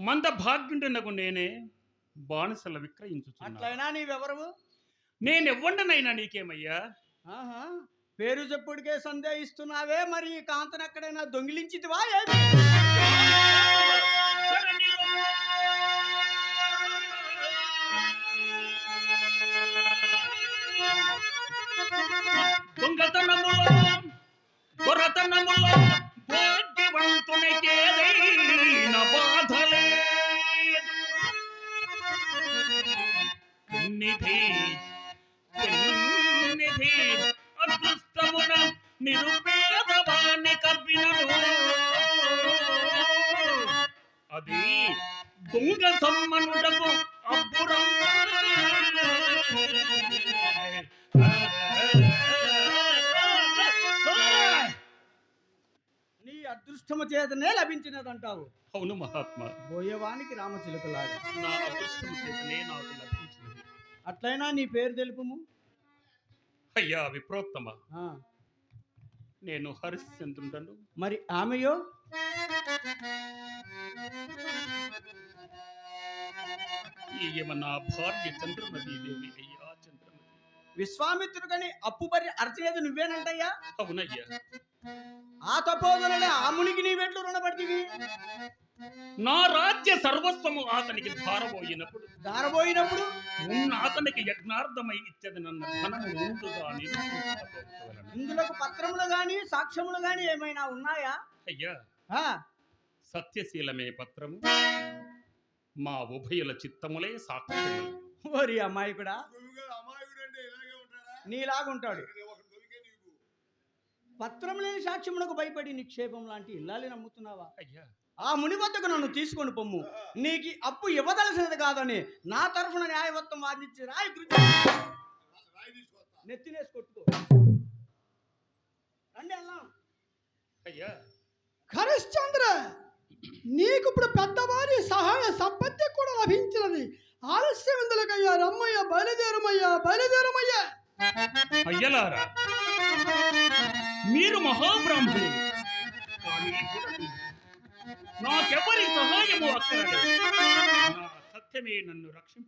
మంద భాగ్యుండునకు నేనే బానిసల విక్రయించుచున్నా అట్లయినా నీవెవరవు? నేనెవ్వండనైనా నీకేమయ్యా? ఆహా పేరు చెప్పుడికే సందేహిస్తున్నావే మరి ఈ కాంతను ఎక్కడైనా దొంగిలించితివా ఏమి? దొంగతనములో దొరతనములో బాధలేదు నిధి నిధి అదృష్టమున కవ్వినను. అది దొంగ సమ్మనుడకు అబ్బురం. నీ అదృష్టము చేతనే లభించినదంటావు. అవును మహాత్మా. బోయేవానికి రామచిలుకలాగా. నా అదృష్టం చేతనే నాకు లభించినది అట్లయినా నీ పేరు తెలుపుము. అయ్యా విప్రోత్తమ. ఆ, నేను హరిశ్చంద్రుడను. మరి ఆమెయో? ఈయమ నా భార్య చంద్రమతి దేవి. అయ్యా చంద్రమతి విశ్వామిత్రుడు అప్పు పరి అరచలేదు నువ్వేనంటయ్యా? అవునయ్యా. ఆ తపోదలనే ఆమునికి నీవెట్లు రుణపడితివి? నా రాజ్య సర్వస్వము అతనికి ధారబోయినప్పుడు. దారబోయినప్పుడు ఉన్న అతనికి యజ్ఞార్థమై ఇచ్చది నన్ను ధనము ముందుగా. ఇందులోకి పత్రములు గాని సాక్ష్యములు గాని ఏమైనా ఉన్నాయా? అయ్యా ఆ, సత్యశీలమే పత్రము మా ఉభయుల చిత్తములే సాక్ష్యములు. ఓరి అమ్మాయి కూడా అమాయకుడు నీలాగుంటాడు. పత్రం లేని సాక్ష్యమునకు భయపడి నిక్షేపం లాంటి ఇల్లాలి నమ్ముతున్నావా? అయ్యా. ఆ ముని వద్దకు నన్ను తీసుకొని పొమ్ము. నీకు అప్పు ఇవ్వదలసినది కాదని నా తరఫున న్యాయవత్వం వాదించి రాయి నెత్తినేసి కొట్టుకో. రండి అల్లాం అయ్యా. హరిశ్చంద్ర నీకు ఇప్పుడు పెద్దవారి సహాయ సంపత్తి కూడా లభించినది. ఆలస్యం ఎందులకయ్యా? రమ్మయ్య బయలుదేరమయ్యా బయలుదేరమయ్యా. అయ్యలారా మీరు మహాబ్రాహ్మణులు. కానీ కూడా నాకెవరి సహాయము అక్కరలేదు. సత్యమే నన్ను రక్షించ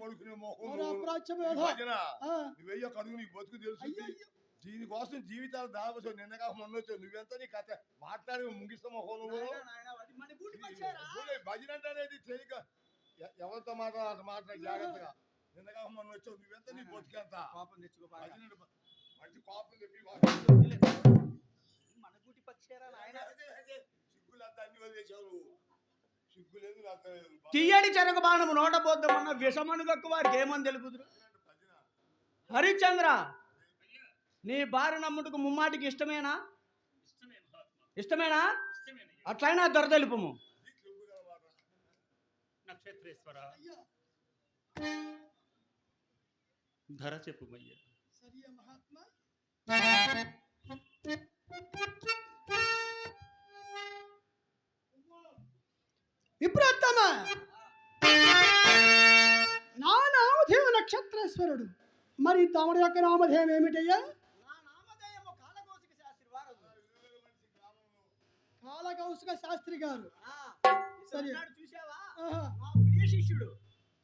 పడుకునే మొహం భజన నువ్వెయ్యో కడుగు నీకు బతుకు తెలుసు. దీనికోసం జీవితాలు దావసో నిన్న కాక మొన్న వచ్చావు. నువ్వెంత నీ కథ మాట్లాడి ముగిస్తా మొహం నువ్వు? భజన అంటే అనేది తెలియక ఎవరితో మాట్లాడ మాట్లాడి జాగ్రత్తగా. నిన్న కాక మొన్న వచ్చావు. నువ్వెంత నీ బతుకెంత కోపం తెచ్చుకో మంచి కోపం చెప్పి. మన గూటి పక్షేరా నాయనా? సిగ్గులంతా అన్ని వదిలేసావు నువ్వు. తీయడి చెరగ బాణము నోట పోద్దామన్న విషమను గక్కు వారికి ఏమని తెలుపుదురు భజన హరిశ్చంద్ర నీ భార్య నమ్ముటకు ముమ్మాటికి ఇష్టమేనా? ఇష్టమేనా? అట్లయినా దొరదలుపము. నక్షత్రేశ్వర. ధర చెప్పుమయ్యా సరియే మహాత్మా విప్రోత్తమ నా నామధేయ నక్షత్రేశ్వరుడు. మరి తమరి యొక్క నామధేయం ఏమిటయ్యా? కాలకౌశిక శాస్త్రి గారు. ఆ, సరే. ఇతనున్నాడు చూసావా ఆహా. మా ప్రియ శిష్యుడు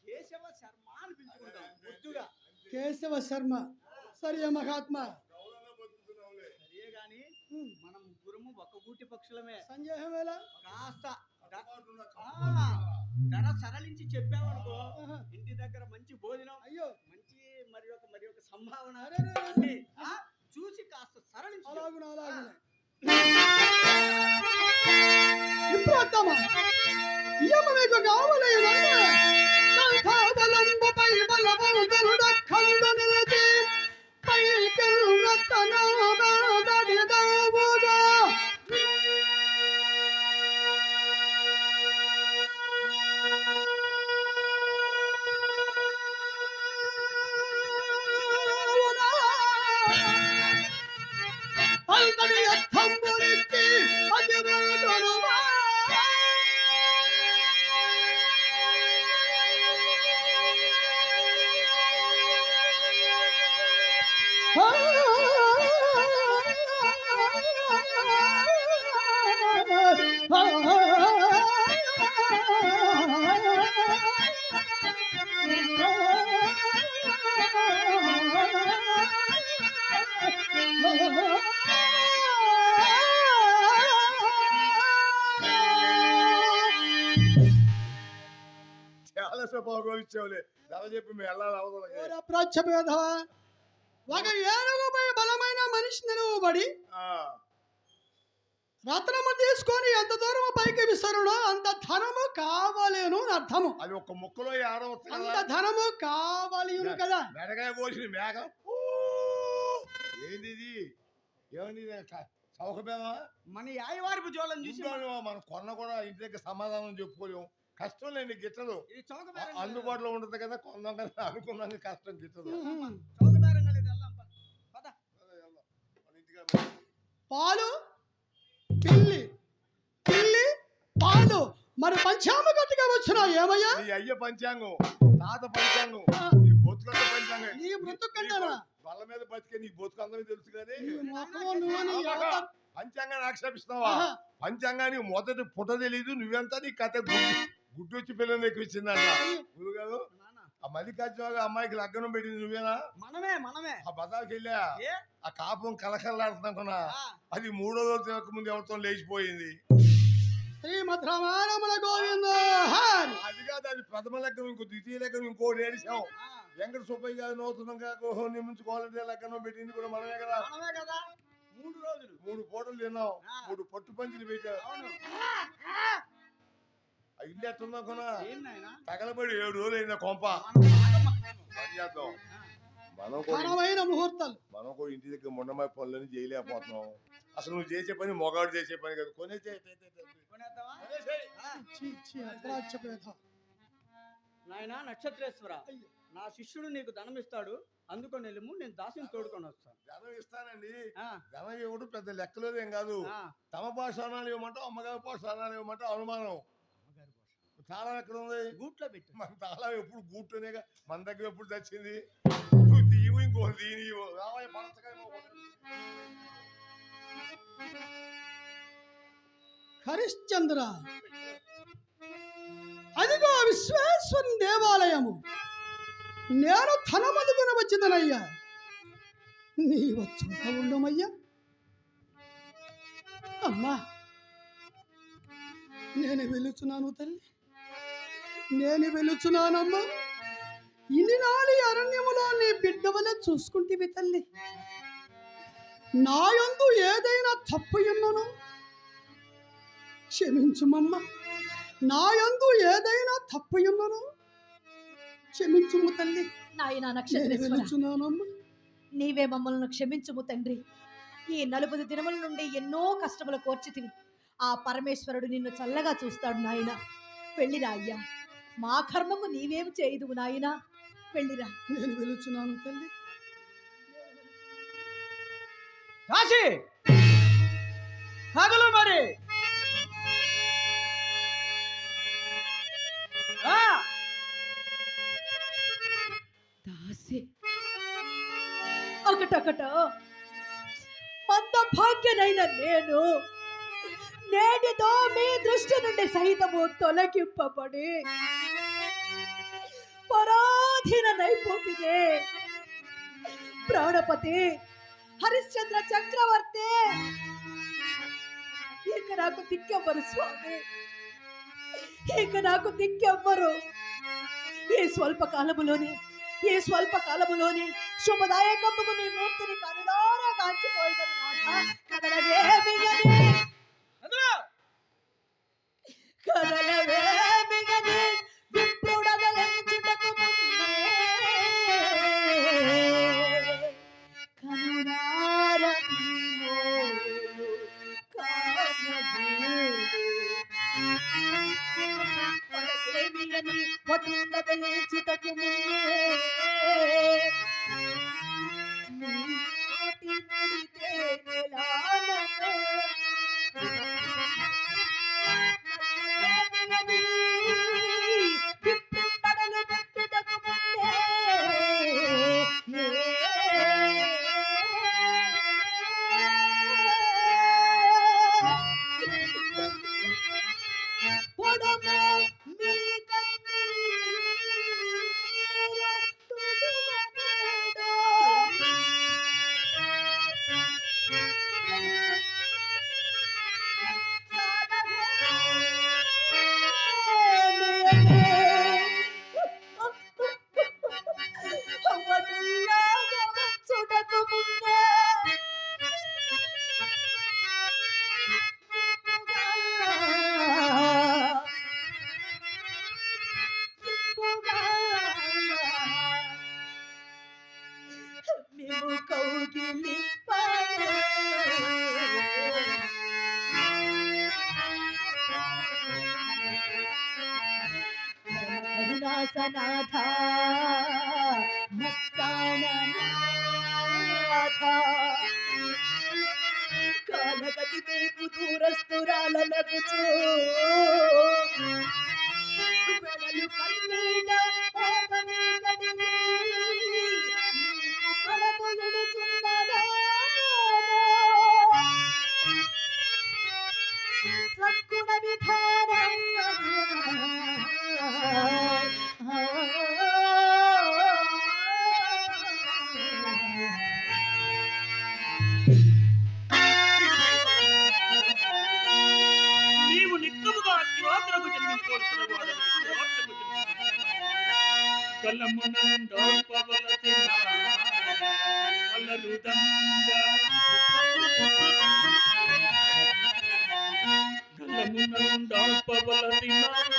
కేశవ శర్మ అని పిలుచుకుంటాం ముద్దుగా కేశవ శర్మ. సరే మహాత్మా. సరే గాని హ్మ్. మనం ముగ్గురము ఒక్క గూటి పక్షులమే. సందేహం ఎలా? కాస్త ధర సరళించి చెప్పావనుకో ఆహా. ఇంటి దగ్గర మంచి భోజనం అయ్యో. మంచి మరి ఒక మరి ఒక సంభావన చూసి కాస్త సరళించి ఇప్పుడు వద్దామా? ఇయ్యమ్మ మీకు కావాలి ఇచ్చావులే ధర చెప్పి మేము వెళ్ళాలి అవసరం ఓర ప్రాచ్యభేద ఒక ఏనుగుపై బలమైన మనిషి నిలువబడి రత్నము తీసుకొని ఎంత దూరం పైకి విసరుడో అంత ధనము కావలేను అర్థము. అది ఒక ముక్కలో ఆడవచ్చు అంత ధనము కావాలి కదా. మెడకాయ కోసిన మేక! ఏంది ఇది ఏమండి ఇది? చ- చౌకబేమా మన యాయవారిపు జోళ్ళని చూసి మనం కొన్న కూడా ఇంటి దగ్గర సమాధానం చెప్పుకోలేము. కష్టం లేని గిట్టదు. అందుబాటులో ఉండదు కదా కొందాం కదా అనుకున్నాను కష్టం గిట్టదు. పాలు పిల్లి పిల్లి పాలు. మరి పంచామ గట్టిగా వచ్చిన ఏమయ్యా? అయ్య పంచాంగం తాత పంచాంగం నీ బొత్తుకంత పంచాంగం. నీ బ్రతుకంటారా వాళ్ళ మీద బతికే నీ బొత్తుకు అందరికీ తెలుసు కానీ. పంచాంగాన్ని ఆక్షేపిస్తావా ఆహా. పంచాంగానికి మొదటి పుట తెలీదు నువ్వెంత నీ కథ గుడ్డు వచ్చి పిల్లలు ఎక్కించిందంట నువ్వు కాదు ఆ మల్లికార్జున అమ్మాయికి లగ్నం పెట్టింది నువ్వేనా? మనమే మనమే. ఆ బజార్కి వెళ్ళా? ఆ కాపం కలకల్లాడుతున్నా అది మూడో రోజు తినక ముందు ఎవరితో లేచిపోయింది. గోవింద. అది కాదు అది ప్రథమ లగ్నం ఇంకో ద్వితీయ లగ్నం ఇంకోటి ఏడిసాం వెంకట సుబ్బయ్య గారు నూతనంగా ఓహో నియమించుకోవాలంటే లగ్నం పెట్టింది కూడా మనమే కదా. మనమే కదా. మూడు రోజులు. మూడు పూటలు తిన్నాం. మూడు పట్టు పంచులు పెట్టావు ఇల్లు ఎట్టుందా కొనా తగలబడి ఏడు రోజులు అయిందా కొంప చేద్దాం ఆ, మనం కూడా ఘనమైన ముహూర్తాలు మనం కూడా ఇంటి దగ్గర మొండమాయి పనులని చేయలేకపోతున్నాం అసలు నువ్వు చేసే పని మొగాడు చేసే పని కదా కొనే చేయి, చేయి, చేయి, చేయి. కొనేద్దామా? కొనే చేయి. ఆ, ఛీ, ఛీ, అప్రాచ్యభేద. నాయనా నక్షత్రేశ్వర అయ్యో. నా శిష్యుడు నీకు ధనం ఇస్తాడు అందుకొని వెళ్ళము నేను దాసిని తోడుకొని వస్తాను ధనం ఇస్తానండి ధనం ఇవ్వడం పెద్ద లెక్కలోదేం కాదు. తమ పాఠశాలను ఇవ్వమంటావు అమ్మగారి పాఠశాలను ఇవ్వమంటావు అనుమానం భాష. తాళం ఎక్కడ ఉంది గూట్లో పెట్టు. మన తాళం ఎప్పుడు గూట్టునేగా మన దగ్గర ఎప్పుడు తెచ్చింది? నువ్వు తీయవు ఇంకో తీయవు రావయ్య పనసకాయ మొక్క. హరిశ్చంద్ర. అదిగో విశ్వేశ్వరుని దేవాలయము. నేను ధనమదుకుని వచ్చిందనయ్యా. నీవు చూట ఉండమయ్యా. అమ్మా నేను వెలుచున్నాను తల్లి. నేను వెలుచున్నానమ్మా. ఇన్ని నాలి అరణ్యములో నీ బిడ్డ వల్ల చూసుకుంటేవి తల్లి. నా యందు ఏదైనా తప్పు ఉన్నను క్షమించుమమ్మ. నా యందు ఏదైనా తప్పు ఉన్నను క్షమించుము తల్లి. నాయన నీవే మమ్మల్ని క్షమించుము తండ్రి. ఈ నలుపది దినముల నుండి ఎన్నో కష్టములు కోర్చితివి. ఆ పరమేశ్వరుడు నిన్ను చల్లగా చూస్తాడు నాయన. వెళ్ళిరా అయ్యా. మా కర్మకు నీవేమి చేయదువు నాయన? వెళ్ళిరా. నేను వెలుచున్నాను తల్లి. కాశీ కదలు మరి! దాసి. ఒకటొకట మంద భాగ్యనైన నేను నేటితో మీ దృష్టి నుండి సహితము తొలగింపబడి పరాధీన నైపోతినే ప్రాణపతి హరిశ్చంద్ర చక్రవర్తి ఇక నాకు దిక్కెవ్వరు స్వామి ఇక నాకు దిక్కెవ్వరు ఈ స్వల్ప కాలములోనే ఈ స్వల్ప కాలములోనే శుభదాయకమ్మకు మీ మూర్తిని కనులారా కాంచిపోయిదను నాథ కదలవేమిగని পতিত নিচে కరుణాసనాథ ముక్తాననాథ కాలగతి మీకు దూరస్తురాలనగుచు వెడలు కన్నీట నీకు సద్గుణ కలమునందోపవలసిన అలరుదండ పవల అలరుదండ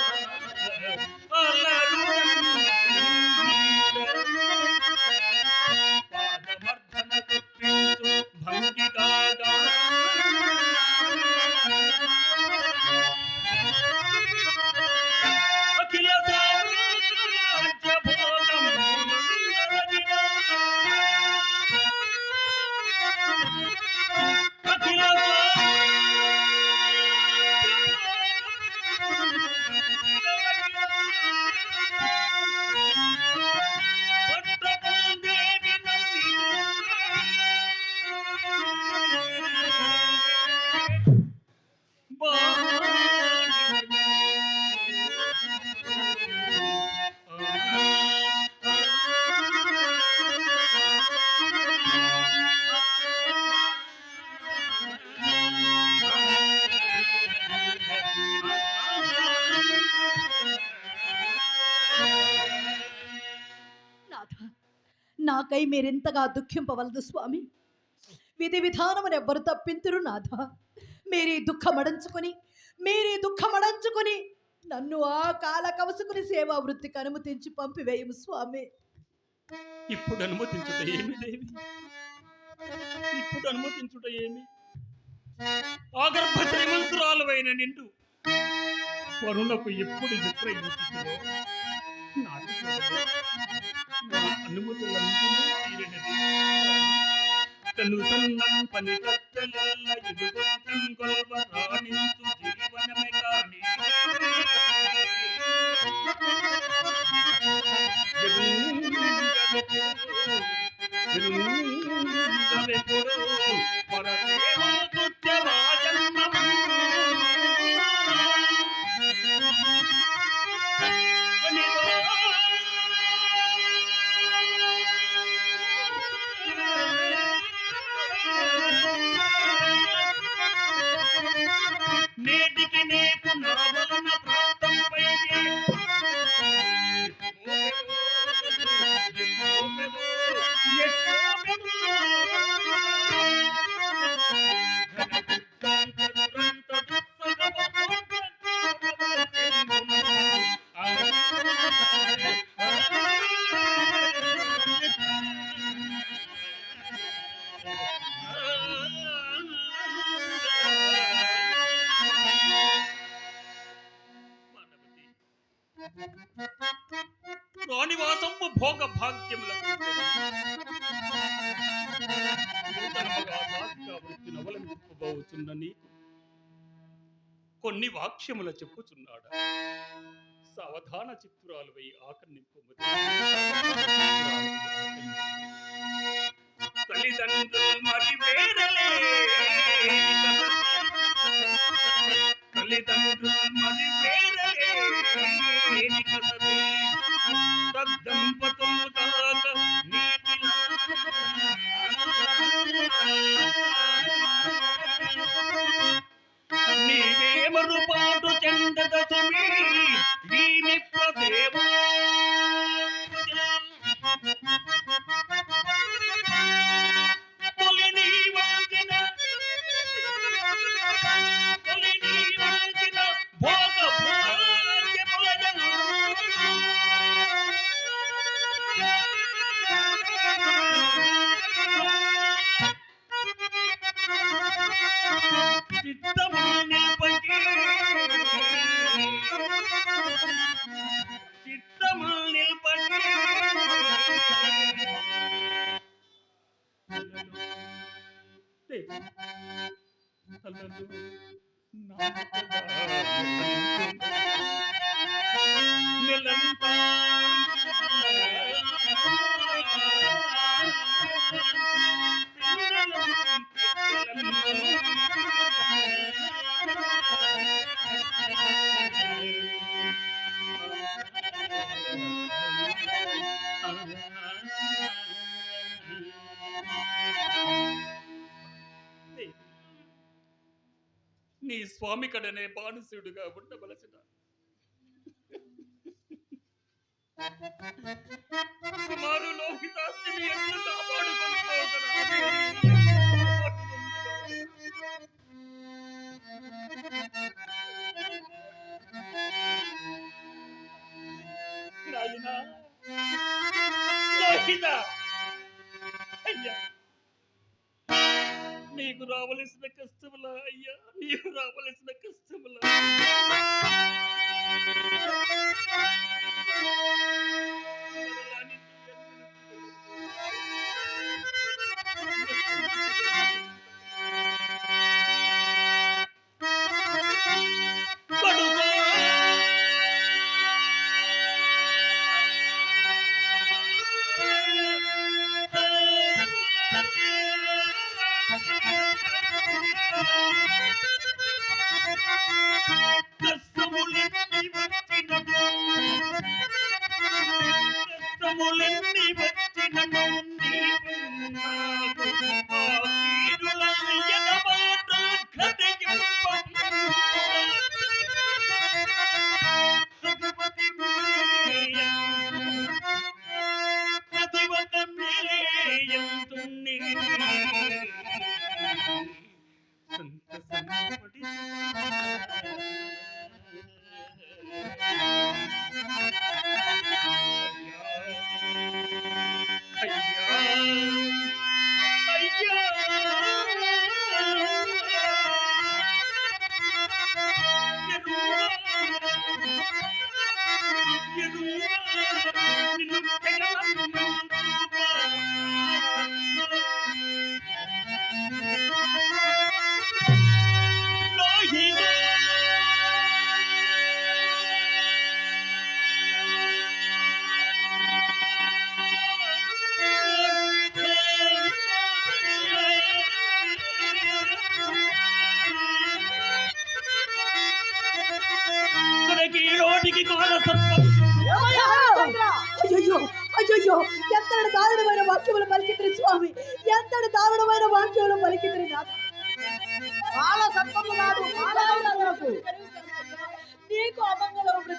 మీరు ఇంతగా దుఃఖింపవలదు స్వామి. విధి విధానమును ఎవ్వరు తప్పింతురు నాథ. మీరీ దుఃఖమడంచుకొని మీరీ దుఃఖమడంచుకొని నన్ను ఆ కాల కవసుకుని సేవా వృత్తికి అనుమతించి పంపివేయము స్వామి. ఇప్పుడు అనుమతించుట ఏమి దేవి? ఇప్పుడు అనుమతించుట ఏమి? ఆగర్భ శ్రీమంతురాలువైన నిండు వరుణకు ఎప్పుడు విక్రయించుతుందో నాటి నా అనుమతులన్నీ తీరినది తను సన్నం పని కత్తెలల్ల ఇదుగొట్టం గొల్వ రాణించు జీవనమే కాని నేటికి నేకు నవలన ప్రాప్తంపై అవలంబింపబోచున్న నీకు కొన్ని వాక్యముల చెప్పుచున్నాడు. సావధాన చిత్తురాలు వై ఆకర్ణింపు తల్లిదండ్రులు మరి వేరలే తల్లిదండ్రులు మరి వేరలే దంపతులు నీవేమరు పాటు చెందద సుమి వీమి ప్రసేవా తొలి నీ స్వామి కడనే బానిసుడుగా ఉండవలసిన. సుమారు లోహితాస్తిని నాయనా లోహిత! నీకు రావలసిన కష్టముల అయ్యా? నీకు రావలసిన కష్టముల. పడుకో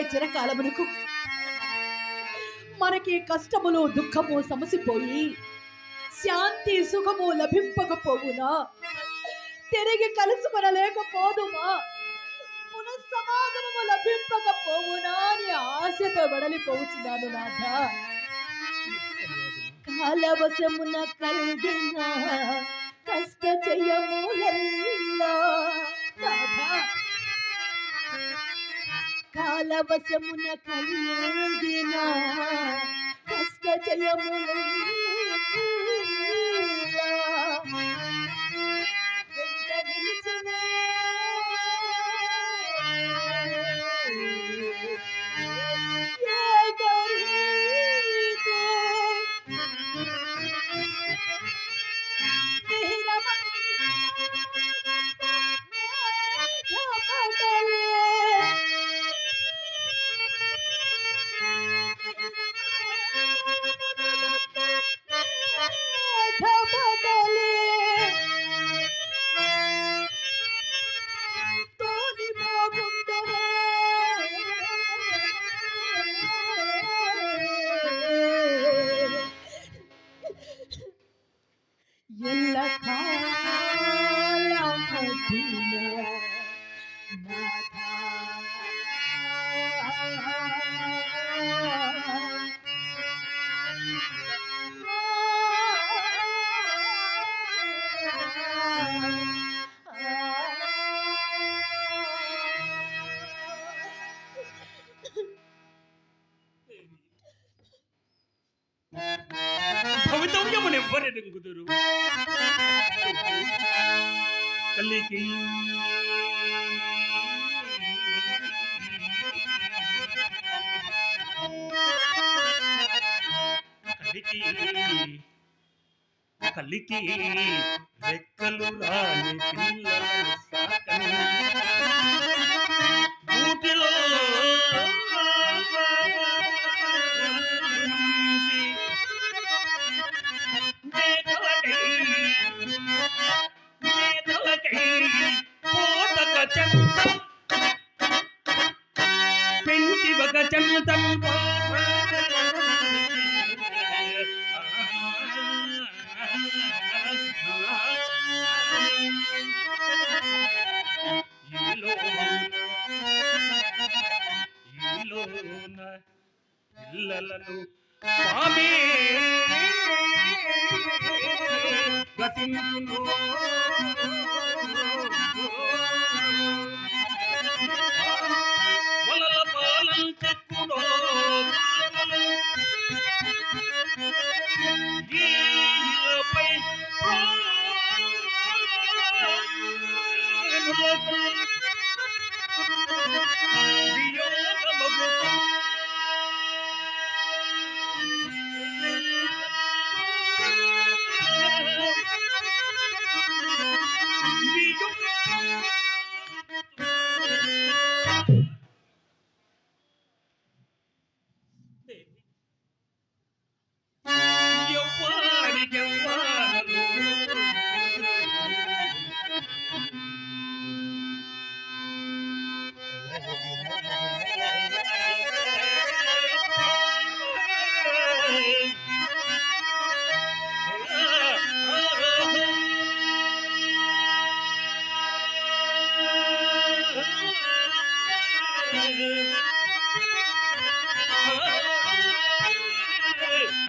అట్లే చిరకాలమునకు మనకి కష్టములు దుఃఖము సమసిపోయి శాంతి సుఖము లభింపకపోవునా? తిరిగి కలుసుకొనలేకపోదుమా పునఃసమాగమము లభింపకపోవునా అని ఆశతో వెడలిపోతున్నాను నాథ. కాలవశమున కలిగిన కష్ట చెయ్యములెల్లా కాలవశమున కలిగిన కష్ట కుదురు కలికి కలికి కలికి రెక్కలు రాని పిల్లలను The yoke of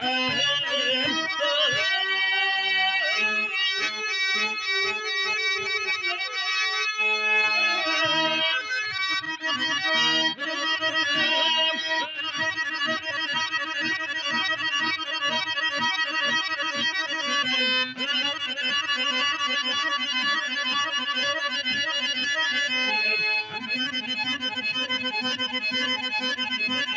వియోగమగు ఆ